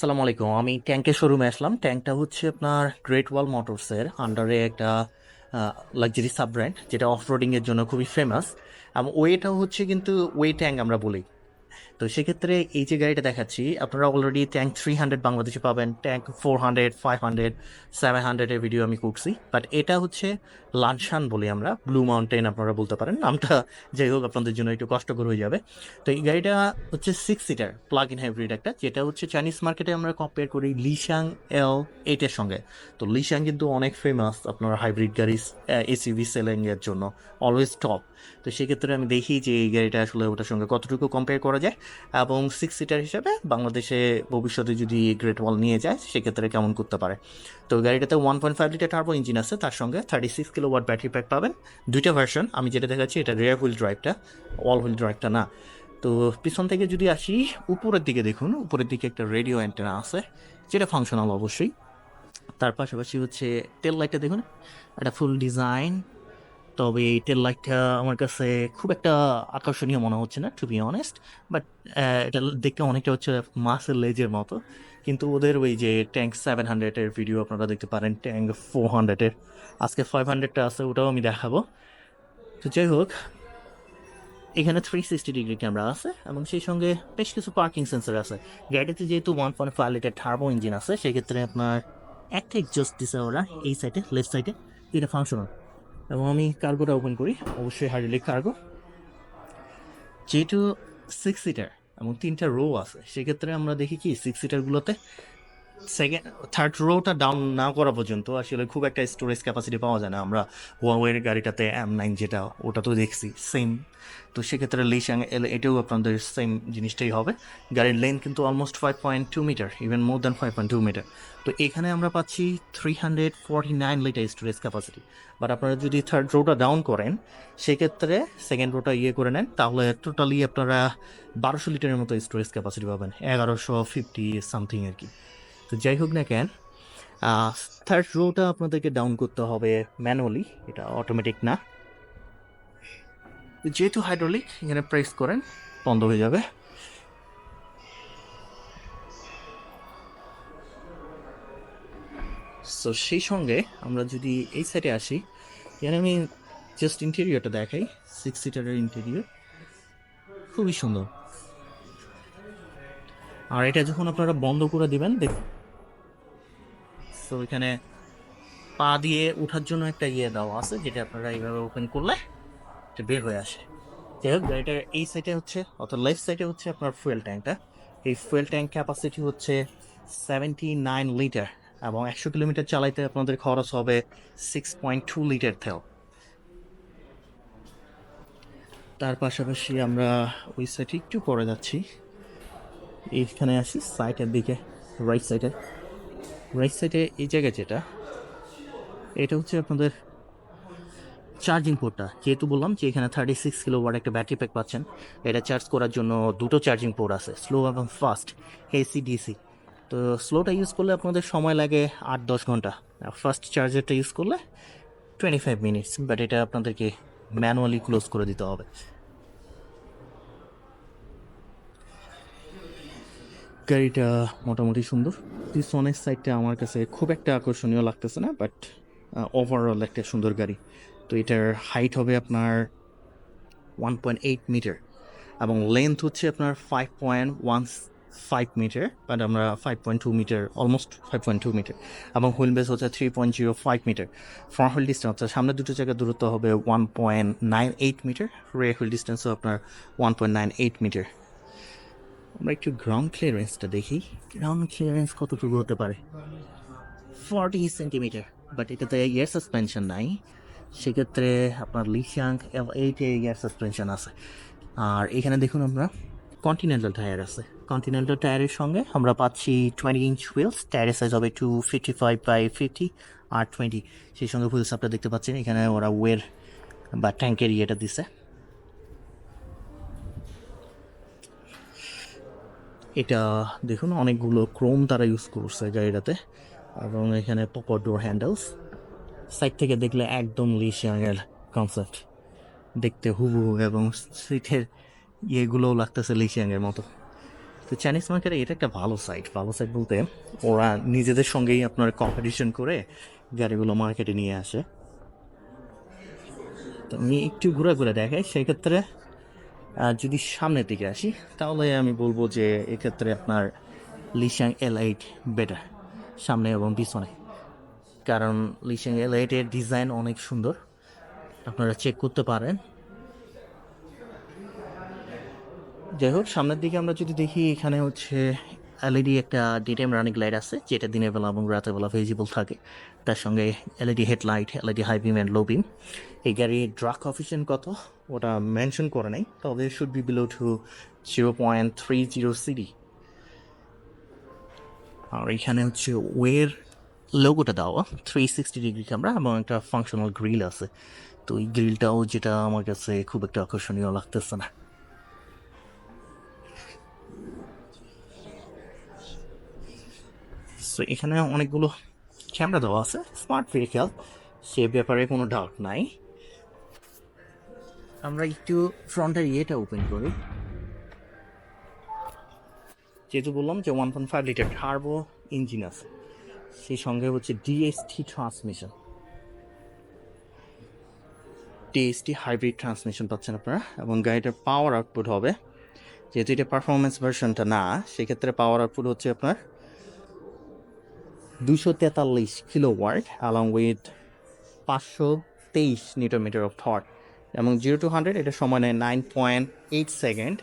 সালাম আলাইকুম। আমি ট্যাঙ্কের শোরুমে আসলাম। ট্যাঙ্কটা হচ্ছে আপনার গ্রেট ওয়াল মোটরসের আন্ডারে একটা লাক্সারি সাব ব্র্যান্ড যেটা অফ রোডিংয়ের জন্য খুবই ফেমাস এবং ওয়েটাও হচ্ছে কিন্তু ওয়ে ট্যাঙ্ক আমরা বলি। তো সেক্ষেত্রে এই যে গাড়িটা দেখাচ্ছি, আপনারা অলরেডি ট্যাঙ্ক থ্রি হান্ড্রেড বাংলাদেশে পাবেন Tank four hundred five hundred seven হান্ড্রেডের ভিডিও আমি করছি। বাট এটা হচ্ছে লানসান বলি আমরা ব্লু মাউন্টেন আপনারা বলতে পারেন। নামটা যাই হোক, আপনাদের জন্য একটু কষ্টকর হয়ে যাবে। তো এই গাড়িটা হচ্ছে six seater plug in hybrid একটা, যেটা হচ্ছে চাইনিজ মার্কেটে আমরা কম্পেয়ার করি লিশাং এল এইটের সঙ্গে। তো লিশাং কিন্তু অনেক ফেমাস আপনার হাইব্রিড গাড়ি এসিভি সেলিং এর জন্য অলওয়েজ টপ তো সেক্ষেত্রে আমি দেখি যে এই গাড়িটা আসলে ওটার সঙ্গে কতটুকু কম্পেয়ার করা যায়। এবং সিক্স সিটার হিসেবে বাংলাদেশে ভবিষ্যতে যদি গ্রেট ওয়াল নিয়ে যায়, সেক্ষেত্রে কেমন করতে পারে? তো গাড়িটাতে one point five litre turbo engine আছে, তার সঙ্গে thirty six kilowatt battery pack পাবেন। দুইটা ভার্সন আমি যেটা দেখাচ্ছি, এটা রেয়ার হুইল ড্রাইভটা অল হুইল ড্রাইভটা না। তো পিছন থেকে যদি আসি, উপরের দিকে দেখুন, উপরের দিকে একটা রেডিও অ্যান্টেনা আছে, যেটা ফাংশনাল অবশ্যই। তার পাশাপাশি হচ্ছে টেল লাইটটা দেখুন, একটা ফুল ডিজাইন তবে এই টেল লাইটটা আমার কাছে খুব একটা আকর্ষণীয় মনে হচ্ছে না টু বি অনেস্ট বাট এটা দেখতে অনেকটা হচ্ছে মাসের লেজের মতো। কিন্তু ওদের ওই যে ট্যাঙ্ক সেভেন হান্ড্রেডের ভিডিও আপনারা দেখতে পারেন ট্যাঙ্ক ফোর হান্ড্রেডের আজকে ফাইভ হান্ড্রেডটা আছে, ওটাও আমি দেখাবো। তো যাই হোক, এখানে থ্রি সিক্সটি ডিগ্রি ক্যামেরা আছে, এবং সেই সঙ্গে বেশ কিছু পার্কিং সেন্সর আছে। গাড়িতে যেহেতু one point five litre turbo engine আছে, সেক্ষেত্রে আপনার একটা এক্সস্ট দিছে ওরা, এই সাইডে লেফট সাইডে এটা ফাংশনাল এবং আমি কার্গোটা ওপেন করি। অবশ্যই হাইড্রোলিক কার্গো। যেহেতু সিক্স সিটার এবং তিনটা রো আছে, সেক্ষেত্রে আমরা দেখি কি সিক্স সিটারগুলোতে সেকেন্ড থার্ড রোটা ডাউন না করা পর্যন্ত আসলে খুব একটা স্টোরেজ ক্যাপাসিটি পাওয়া যায় না। আমরা ওয়াওয়ের গাড়িটাতে এম নাইন যেটা, ওটা তো দেখছি সেম তো সেক্ষেত্রে লিশাং এলে, এটাও আপনাদের সেম জিনিসটাই হবে। গাড়ির লেন্থ কিন্তু almost five point two metre even more than five point two metre তো এখানে আমরা পাচ্ছি three hundred forty nine litre storage capacity but আপনারা যদি থার্ড রোটা ডাউন করেন, সেক্ষেত্রে সেকেন্ড রোটা ইয়ে করে নেন, তাহলে টোটালি আপনারা বারোশো লিটারের মতো স্টোরেজ ক্যাপাসিটি পাবেন। এগারোশো ফিফটি সামথিং আর কি। তো যাই হোক না কেন থার্ড রোটা আপনাদেরকে ডাউন করতে হবে ম্যানুয়ালি এটা অটোমেটিক না। যেহেতু হাইড্রোলিক এখানে প্রেস করেন, বন্ধ হয়ে যাবে। সো সেই সঙ্গে আমরা যদি এই সাইডে আসি, এখানে আমি জাস্ট ইন্টেরিয়রটা দেখাই সিক্স সিটারের ইন্টেরিয়র খুবই সুন্দর। আর এটা যখন আপনারা বন্ধ করে দিবেন, দেখ তো এখানে পা দিয়ে ওঠার জন্য একটা ইয়ে দেওয়া আছে, যেটা আপনারা এইভাবে ওপেন করলে এটা বের হয়ে আসে। যাই হোক গাড়িটার এই সাইডে হচ্ছে, অর্থাৎ লেফট সাইডে হচ্ছে আপনার ফুয়েল ট্যাঙ্কটা এই ফুয়েল ট্যাঙ্ক ক্যাপাসিটি হচ্ছে সেভেন্টি নাইন লিটার এবং একশো কিলোমিটার চালাইতে আপনাদের খরচ হবে সিক্স পয়েন্ট টু লিটার তেল। তার পাশাপাশি আমরা ওই সাইডে একটু পরে যাচ্ছি। এইখানে আসি সাইটের দিকে রাইট সাইডে রাইট সাইডে এই জায়গায় যেটা, এটা হচ্ছে আপনাদের চার্জিং পোর্টটা যেহেতু বললাম যে এখানে থার্টি সিক্স কিলো ওয়াট একটা ব্যাটারি প্যাক পাচ্ছেন, এটা চার্জ করার জন্য দুটো চার্জিং পোর্ট আছে স্লো এবং ফাস্ট এসি ডিসি তো স্লোটা ইউজ করলে আপনাদের সময় লাগে আট দশ ঘণ্টা ফার্স্ট চার্জারটা ইউজ করলে টোয়েন্টি ফাইভ মিনিটস বাট এটা আপনাদেরকে ম্যানুয়ালি ক্লোজ করে দিতে হবে। গাড়িটা মোটামুটি সুন্দর। পিছনের সাইডটা আমার কাছে খুব একটা আকর্ষণীয় লাগতেছে না বাট ওভারঅল একটা সুন্দর গাড়ি। তো এটার হাইট হবে আপনার ওয়ান পয়েন্ট এইট মিটার এবং লেন্থ হচ্ছে আপনার five point one five metre but আমরা five point two metre almost five point two metre এবং হুইল বেস হচ্ছে three point zero five metre front wheel distance হচ্ছে, সামনে দুটো জায়গায় দূরত্ব হবে one point nine eight metre rear wheel ডিস্টেন্সও আপনার one point nine eight metre আমরা একটু গ্রাউন্ড ক্লিয়ারেন্সটা দেখি। গ্রাউন্ড ক্লিয়ারেন্স কতটুকু হতে পারে? ফর্টি সেন্টিমিটার বাট এটাতে এয়ার সাসপেনশন নাই। সেক্ষেত্রে আপনার এল এইটে এয়ার সাসপেনশন আছে। আর এখানে দেখুন আমরা কন্টিনেন্টাল টায়ার আছে। কন্টিনেন্টাল টায়ারের সঙ্গে আমরা পাচ্ছি টোয়েন্টি ইঞ্চ হুইলস টায়ারের সাইজ হবে two fifty five by fifty R twenty সেই সঙ্গে হুইলস আপনারা দেখতে পাচ্ছেন, এখানে ওরা ওয়ের বা ট্যাঙ্কের ইয়েটা দিছে। এটা দেখুন, অনেকগুলো ক্রোম তারা ইউজ করছে গাড়িটাতে। এবং এখানে পকেট ডোর হ্যান্ডেলস সাইড থেকে দেখলে একদম লিশিয়াংয়ের কনসেপ্ট দেখতে হুবহু এবং সিটের ইয়েগুলোও লাগতেছে লিশিয়াংয়ের মতো। তো চাইনিজ মার্কেটে এটা একটা ভালো সাইট ভালো সাইট বলতে ওরা নিজেদের সঙ্গেই আপনার কম্পিটিশন করে গাড়িগুলো মার্কেটে নিয়ে আসে। তো আমি একটু ঘুরে ঘুরে দেখাই, সেক্ষেত্রে যদি সামনের দিকে আসি, তাহলে আমি বলব যে এক্ষেত্রে আপনার লিশাং এল এইট বেটার সামনে এবং পিছনে। কারণ লিশাং এল এইটের ডিজাইন অনেক সুন্দর। আপনারা চেক করতে পারেন। যাই হোক, সামনের দিকে আমরা যদি দেখি, এখানে হচ্ছে এলইডি একটা ডে ডিটেম রানিং লাইট আছে, যেটা দিনের বেলা এবং রাতের বেলা ভিজিবল থাকে। তার সঙ্গে LED headlight LED high beam and low beam এই গাড়ির ড্রাক অফিসিয়ান কত? ওটা মেনশন করে নাই, তবে should be below to zero point three zero CD আর এখানে হচ্ছে ওয়ের লোগোটা দেওয়া থ্রি সিক্সটি ডিগ্রি ক্যামেরা এবং একটা ফাংশনাল গ্রিল আছে। তো এই গ্রিলটাও যেটা আমার কাছে খুব একটা আকর্ষণীয় লাগতেছে না। সো এখানে অনেকগুলো ক্যামেরা দেওয়া আছে স্মার্ট ভেহিকেল সে ব্যাপারে কোনো ডাউট নাই। আমরা একটু ফ্রন্টের ইয়েটা ওপেন করি। যেহেতু বললাম যে one point five litre turbo engine আছে, সেই সঙ্গে হচ্ছে DST transmission DST hybrid transmission পাচ্ছেন আপনারা, এবং গাড়িটার পাওয়ার আউটপুট হবে। যেহেতু এটা পারফরমেন্স ভার্সনটা না, সেক্ষেত্রে পাওয়ার আউটপুট হচ্ছে আপনার দুশো তেতাল্লিশ কিলো ওয়ার্ড অ্যালং উইথ পাঁচশো তেইশ নিউটোমিটার অফ থট এবং জিরো টু হান্ড্রেড এটা সময় নেয় nine point eight second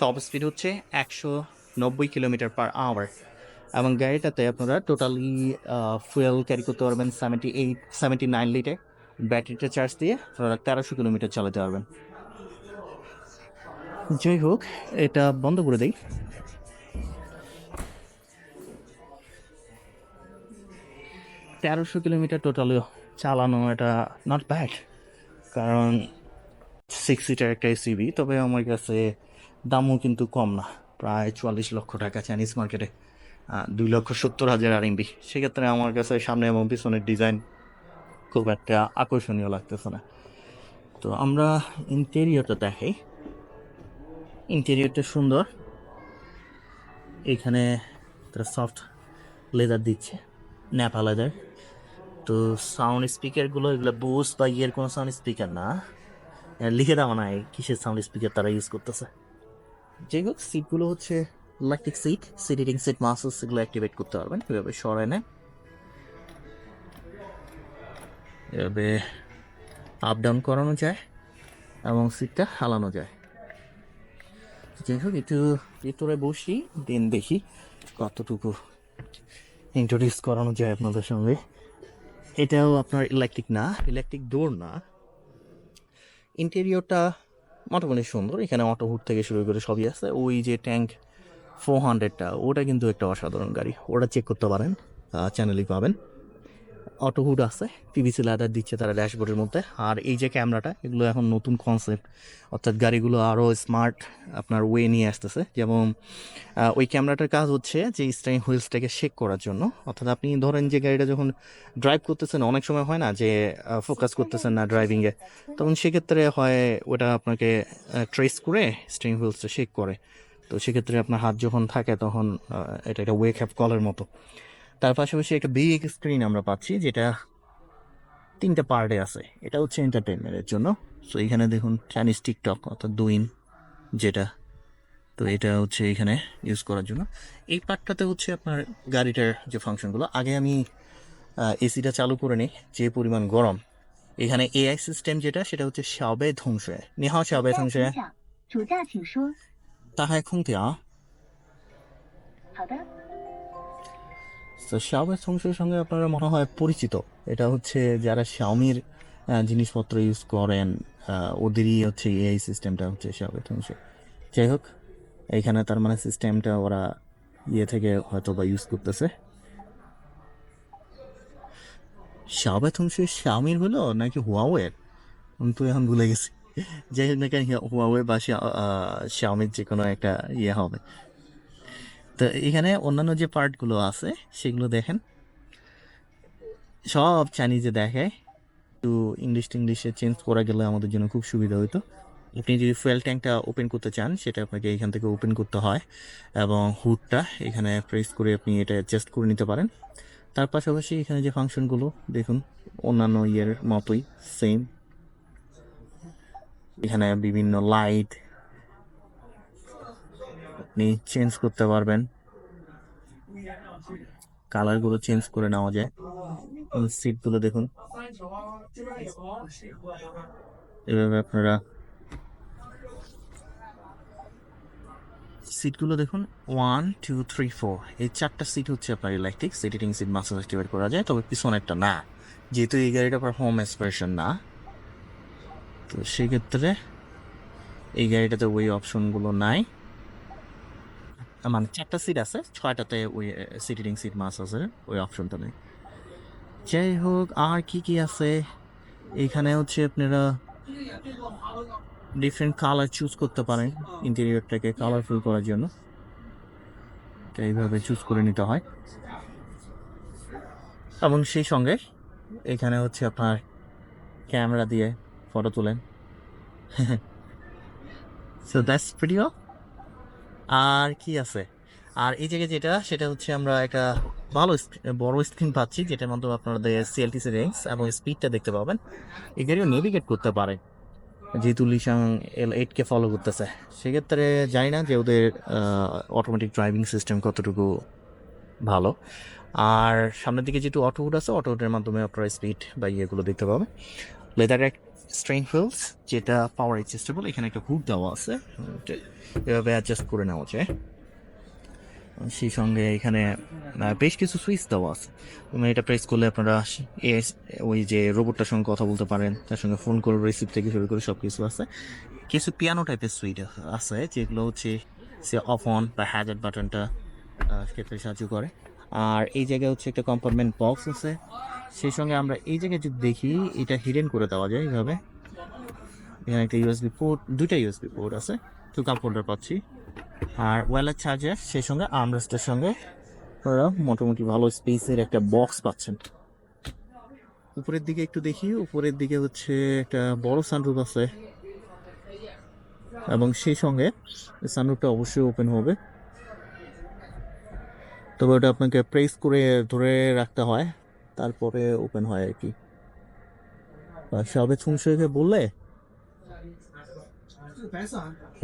top speed হচ্ছে একশো নব্বই কিলোমিটার পার আওয়ার এবং গাড়িটাতে আপনারা টোটালি ফুয়েল ক্যারি করতে পারবেন seventy eight seventy nine litre ব্যাটারিটা চার্জ দিয়ে আপনারা তেরোশো কিলোমিটার চালাতে পারবেন। যাই হোক, এটা বন্ধ করে দেই। তেরোশো কিলোমিটার টোটালি চালানো এটা নট ব্যাড কারণ সিক্স সিটার একটা এসিবি তবে আমার কাছে দামও কিন্তু কম না, প্রায় চুয়াল্লিশ লক্ষ টাকা চাইনিজ মার্কেটে দুই লক্ষ সত্তর হাজার আর এমবি সেক্ষেত্রে আমার কাছে সামনে এবং পিছনের ডিজাইন খুব একটা আকর্ষণীয় লাগতেছে না। তো আমরা ইন্টেরিয়রটা দেখাই। ইন্টেরিয়রটা সুন্দর। এখানে সফট লেদার দিচ্ছে ন্যাপা লেদার তো সাউন্ড স্পিকারগুলো এগুলো বুস বা ইয়ের কোনো সাউন্ড স্পিকার না। লিখে দেওয়া নাই কিসের সাউন্ড স্পিকার তারা ইউজ করতেছে। যাই হোক সিটগুলো হচ্ছে electric seat seating seat massage এগুলো অ্যাক্টিভেট করতে পারবেন, এভাবে সরায় নেয় এভাবে আপ ডাউন করানো যায় এবং সিটটা হালানো যায়। যাই হোক, একটু ভিতরে বসি, দেন দেখি কতটুকু ইন্ট্রোডিউস করানো যায় আপনাদের সঙ্গে। এটাও আপনার ইলেকট্রিক না ইলেকট্রিক ডোর না। ইন্টেরিয়রটা মোটামুটি সুন্দর, এখানে অটো হুড থেকে শুরু করে সবই আছে। ওই যে ট্যাঙ্ক ফোর হান্ড্রেডটা ওটা কিন্তু একটা অসাধারণ গাড়ি, ওটা চেক করতে পারেন চ্যানেলই পাবেন। অটো হুড আছে পিভিসি লেদার দিচ্ছে তারা ড্যাশবোর্ডের মধ্যে। আর এই যে ক্যামেরাটা এগুলো এখন নতুন কনসেপ্ট অর্থাৎ গাড়িগুলো আরও স্মার্ট আপনার ওয়ে নিয়ে আসতেছে। যেমন ওই ক্যামেরাটার কাজ হচ্ছে যে স্টাইং হুইলসটাকে শেক করার জন্য। অর্থাৎ আপনি ধরেন যে, গাড়িটা যখন ড্রাইভ করতেছেন, অনেক সময় হয় না যে ফোকাস করতেছেন না ড্রাইভিংয়ে তখন সেক্ষেত্রে হয়, ওটা আপনাকে ট্রেস করে স্টিং হুইলসটা শেক করে। তো সেক্ষেত্রে আপনার হাত যখন থাকে তখন এটা একটা ওয়েক হ্যাপ কলের মতো। তার পাশাপাশি একটা বিগ স্ক্রিন আমরা পাচ্ছি যেটা তিনটা পার্টে আছে। এটা হচ্ছে এন্টারটেনমেন্টের জন্য। সো এখানে দেখুন চাইনিজ টিকটক অর্থাৎ দুইন যেটা তো এটা হচ্ছে এখানে ইউজ করার জন্য। এই পার্টটাতে হচ্ছে আপনার গাড়িটার যে ফাংশনগুলো আগে আমি এসিটা চালু করে নিই যে পরিমাণ গরম। এখানে এআই সিস্টেম যেটা সেটা হচ্ছে সাবে ধ্বংসে নেহা সাবে ধ্বংসে তাহা এখন তো শাওমি ধ্বংসের সঙ্গে আপনারা মনে হয় পরিচিত। এটা হচ্ছে যারা শাওমির জিনিসপত্র ইউজ করেন ওদেরই হচ্ছে এই সিস্টেমটা হচ্ছে শাওমি ধ্বংস যাই হোক, এইখানে তার মানে সিস্টেমটা ওরা ইয়ে থেকে হয়তো বা ইউজ করতেছে। শাওমি ধ্বংস শাওমির হলো নাকি হুয়াওয়ের আমি তো এখন ভুলে গেছি। যাই হোক না কেন হুয়াওয়ে বা শাওমির যে কোনো একটা ইয়ে হবে। তো এখানে অন্যান্য যে পার্টগুলো আছে, সেগুলো দেখেন। সব চাইনিজে দেখায়। একটু ইংলিশ টিংলিশে চেঞ্জ করা গেলে আমাদের জন্য খুব সুবিধা হতো আপনি যদি ফুয়েল ট্যাঙ্কটা ওপেন করতে চান, সেটা আপনাকে এখান থেকে ওপেন করতে হয় এবং হুডটা এখানে প্রেস করে আপনি এটা অ্যাডজাস্ট করে নিতে পারেন। তার পাশাপাশি এখানে যে ফাংশনগুলো, দেখুন, অন্যান্য ইয়ের মতোই সেম এখানে বিভিন্ন লাইট আপনি চেঞ্জ করতে পারবেন। কালারগুলো চেঞ্জ করে নেওয়া যায়। সিটগুলো দেখুন। এভাবে আপনারা সিটগুলো দেখুন। ওয়ান টু থ্রি ফোর এই চারটা সিট হচ্ছে আপনার electric seating seat massage activate করা যায়। তবে পিছনেরটা না। যেহেতু এই গাড়িটা পারফরমেন্স ভার্সন না। তো সেক্ষেত্রে এই গাড়িটাতে ওই অপশনগুলো নাই। মানে চারটা সিট আছে, ছয়টাতে ওই সিটিং সিট মাসাজের ওই অপশনটা নেই। যাই হোক, আর কি কি আছে? এখানে হচ্ছে আপনারা ডিফারেন্ট কালার চুজ করতে পারেন ইন্টেরিয়রটাকে কালারফুল করার জন্য। তো এইভাবে চুজ করে নিতে হয়। এবং সেই সঙ্গে এখানে হচ্ছে আপনার ক্যামেরা দিয়ে ফটো তোলেন। সো দ্যাটস প্রিয় আর কি আছে? আর এই জায়গায় যেটা, সেটা হচ্ছে আমরা একটা ভালো বড় স্ক্রিন পাচ্ছি, যেটার মাধ্যমে আপনাদের সিএলটিসি রেঞ্জ এবং স্পিডটা দেখতে পাবেন। এই গাড়িও নেভিগেট করতে পারে, যেহেতু লিসাং এল এইটকে ফলো করতেছে। সেক্ষেত্রে জানি না যে ওদের অটোমেটিক ড্রাইভিং সিস্টেম কতটুকু ভালো। আর সামনের দিকে যেহেতু অটোহুড আছে, অটোহুডের মাধ্যমে আপনারা স্পিড বা ইয়েগুলো দেখতে পাবেন। লেদার এক স্ট্রেন ফিলস যেটা পাওয়ার অ্যাডজাস্টেবল এখানে একটা হুড দেওয়া আছে। এভাবে অ্যাডজাস্ট করে নেওয়া যায়। সেই সঙ্গে এখানে বেশ কিছু সুইচ দেওয়া আছে। তুমি এটা প্রেস করলে আপনারা ওই যে রোবটটার সঙ্গে কথা বলতে পারেন, তার সঙ্গে ফোন করে রিসিভ থেকে শুরু করে সব কিছু আছে। কিছু পিয়ানো টাইপের সুইচ আছে, যেগুলো হচ্ছে, সে অফ অন বা হ্যাজার্ড বাটনটা ক্ষেত্রে সাহায্য করে। আর এই জায়গায় হচ্ছে একটা কম্পার্টমেন্ট বক্স আছে। সেই সঙ্গে আমরা এই জায়গায় যদি দেখি, এটা হিডেন করে দেওয়া যায় এইভাবে। এখানে একটা ইউএসবি পোর্ট দুইটা ইউএসবি পোর্ট আছে টু কাপ হোল্ডার পাচ্ছি। আর ওয়ালেট চার্জার সেই সঙ্গে আর্মরেস্টের সঙ্গে আপনারা মোটামুটি ভালো স্পেসের একটা বক্স পাচ্ছেন। উপরের দিকে একটু দেখি, উপরের দিকে হচ্ছে একটা বড় সানরুফ আছে। এবং সেই সঙ্গে সানরুফটা অবশ্যই ওপেন হবে। তবে ওটা আপনাকে প্রেস করে ধরে রাখতে হয়, তারপরে ওপেন হয় আর কি। বা সবে ছুঁসে বললে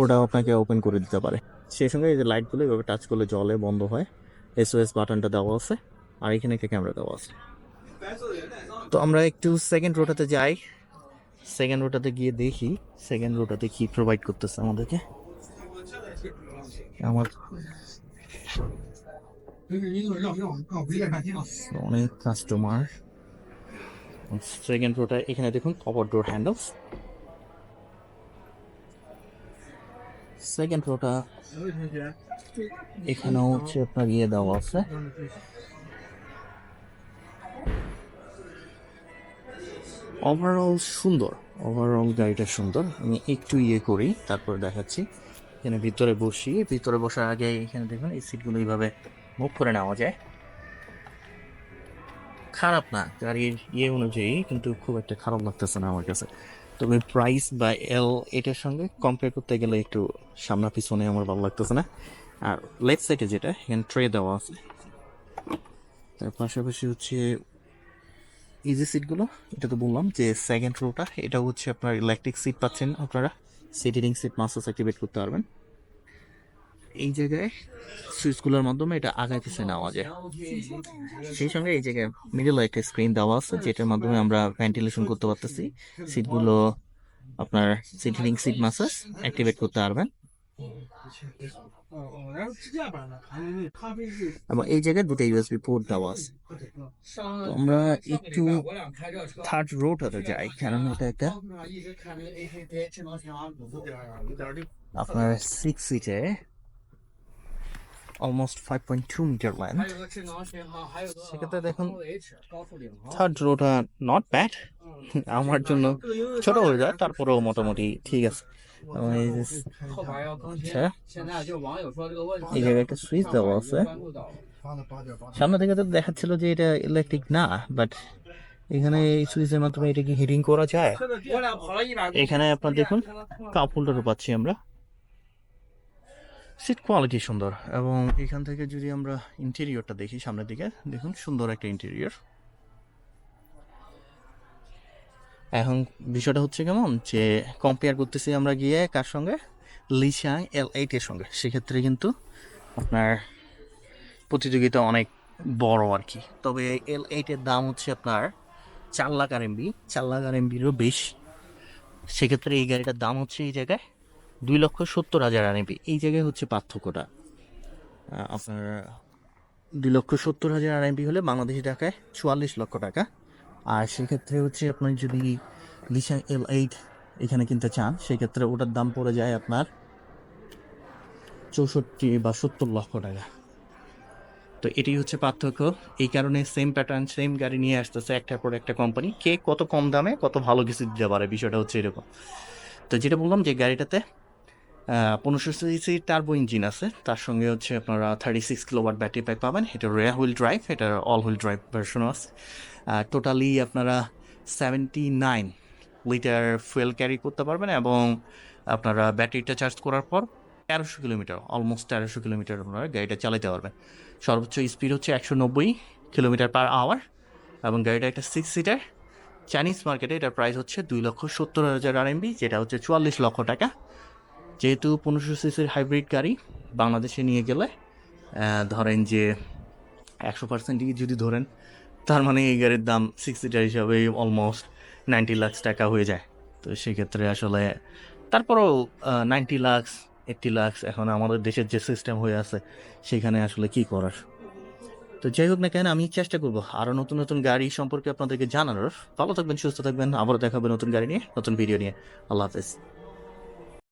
ওটা আপনাকে ওপেন করে দিতে পারে। সেই সঙ্গে এই যে লাইটগুলো এভাবে টাচ করলে জলে বন্ধ হয় এসওএস বাটনটা দেওয়া আছে, আর এখানে একটা ক্যামেরা দেওয়া আছে। তো আমরা একটু সেকেন্ড রোটাতে যাই। সেকেন্ড রোটাতে গিয়ে দেখি সেকেন্ড রোটাতে কি প্রোভাইড করতেছে আমাদেরকে। আমার অনেক কাস্টমার সেকেন্ড রোটা এখানে দেখুন কভার ডোর হ্যান্ডেলস সেকেন্ড রোটা এখানেও হচ্ছে আপনার ইয়ে দেওয়া আছে। ওভারঅল সুন্দর ওভারঅল গাড়িটা সুন্দর। আমি একটু ইয়ে করি, তারপর দেখাচ্ছি। এখানে ভিতরে বসি, ভিতরে বসার আগে এখানে দেখুন, এই সিটগুলো এইভাবে মুভ করে নেওয়া যায়। খারাপ না, গাড়ির ইয়ে অনুযায়ী, কিন্তু খুব একটা খারাপ লাগতেছে না আমার কাছে। তবে প্রাইস বা এল এটার সঙ্গে কম্পেয়ার করতে গেলে একটু সামনা পিছনে আমার ভালো লাগতেছে না। আর লেফট সাইডে যেটা, এখানে ট্রে দেওয়া আছে। তার পাশাপাশি হচ্ছে যে সিটগুলো এটা তো বললাম যে সেকেন্ড রোটা এটা হচ্ছে আপনার ইলেকট্রিক সিট পাচ্ছেন আপনারা। সিটিং সিট মাসাজ অ্যাক্টিভেট করতে পারবেন। এই জায়গায় সুইচগুলোর মাধ্যমে এটা আগায় পিছিয়ে নেওয়া যায় সেই সঙ্গে এই জায়গায় মিডল একটা স্ক্রিন দেওয়া আছে, যেটার মাধ্যমে আমরা ভেন্টিলেশন করতে পারতেছি। সিটগুলো আপনার সিটিং সিট মাসাজ অ্যাক্টিভেট করতে পারবেন। এবং এই জায়গায় দুটো ইউএসবি পোর্ট দেওয়া আছে। আমরা একটু থার্ড রোটাতে যাই, কারণ এটা একটা আপনার সিক্স সিটে almost five point two metre length সেক্ষেত্রে দেখুন থার্ড রোটা নট ব্যাড আমার জন্য ছোট হয়ে যায়, তারপরেও মোটামুটি ঠিক আছে। আচ্ছা, এই জায়গায় একটা সুইচ দেওয়া আছে। সামনে থেকে তো দেখাচ্ছিল যে এটা ইলেকট্রিক না বাট এখানে এই সুইচের মাধ্যমে এটা কি হিটিং করা যায়? এখানে আপনার দেখুন কাপ হোল্ডারও পাচ্ছি আমরা। সিট কোয়ালিটি সুন্দর। এবং এখান থেকে যদি আমরা ইন্টেরিয়রটা দেখি সামনের দিকে, দেখুন সুন্দর একটা ইন্টেরিয়র এখন বিষয়টা হচ্ছে কেমন যে কম্পেয়ার করতেছি আমরা গিয়ে কার সঙ্গে? লিসা এল এইটের সঙ্গে। সেক্ষেত্রে কিন্তু আপনার প্রতিযোগিতা অনেক বড় আর কি। তবে এল এইটের দাম হচ্ছে আপনার চার লাখ আর এমবি চার লাখ আর এমবিরও বেশি। সেক্ষেত্রে এই গাড়িটার দাম হচ্ছে এই জায়গায় দুই লক্ষ সত্তর হাজার আরএমপি। এই জায়গায় হচ্ছে পার্থক্যটা। আপনার দুই লক্ষ সত্তর হাজার আরএমপি হলে বাংলাদেশি টাকায় চুয়াল্লিশ লক্ষ টাকা। আর সেক্ষেত্রে হচ্ছে আপনার যদি লিসা এল এইট এখানে কিনতে চান, সেক্ষেত্রে ওটার দাম পড়ে যায় আপনার চৌষট্টি বা সত্তর লক্ষ টাকা। তো এটাই হচ্ছে পার্থক্য। এই কারণে সেম প্যাটার্ন সেম গাড়ি নিয়ে আসতেছে একটার পর একটা কোম্পানি কে কত কম দামে কত ভালো কিছু দিতে পারে, বিষয়টা হচ্ছে এরকম। তো যেটা বললাম যে গাড়িটাতে পনেরোশো সিসি টার্বো ইঞ্জিন আছে। তার সঙ্গে হচ্ছে আপনারা thirty six kilowatt battery pack পাবেন। এটা রেয়ার হুইল ড্রাইভ এটা অল হুইল ড্রাইভ ভার্সনও আছে। টোটালি আপনারা seventy nine litre fuel carry করতে পারবেন এবং আপনারা ব্যাটারিটা চার্জ করার পর তেরোশো কিলোমিটার অলমোস্ট তেরোশো কিলোমিটার আপনারা গাড়িটা চালাতে পারবেন। সর্বোচ্চ স্পিড হচ্ছে একশো নব্বই কিলোমিটার পার আওয়ার এবং গাড়িটা একটা সিক্স সিটার চাইনিজ মার্কেটে এটার প্রাইস হচ্ছে দুই লক্ষ সত্তর হাজার আর আরএমবি যেটা হচ্ছে চুয়াল্লিশ লক্ষ টাকা। যেহেতু পনেরোশো সিসির হাইব্রিড গাড়ি বাংলাদেশে নিয়ে গেলে ধরেন যে একশো পার্সেন্টই যদি ধরেন, তার মানে এই গাড়ির দাম সিক্স সিটার হিসাবে অলমোস্ট নাইনটি লাখ টাকা হয়ে যায়। তো সেক্ষেত্রে আসলে তারপরেও নাইনটি লাক্স এইট্টি লাক্স এখন আমাদের দেশের যে সিস্টেম হয়ে আছে, সেখানে আসলে কি করার? তো যাই হোক না কেন, আমি চেষ্টা করব আরও নতুন নতুন গাড়ি সম্পর্কে আপনাদেরকে জানানোর। ভালো থাকবেন, সুস্থ থাকবেন, আবারও দেখাবে নতুন গাড়ি নিয়ে, নতুন ভিডিও নিয়ে। আল্লাহ হাফেজ।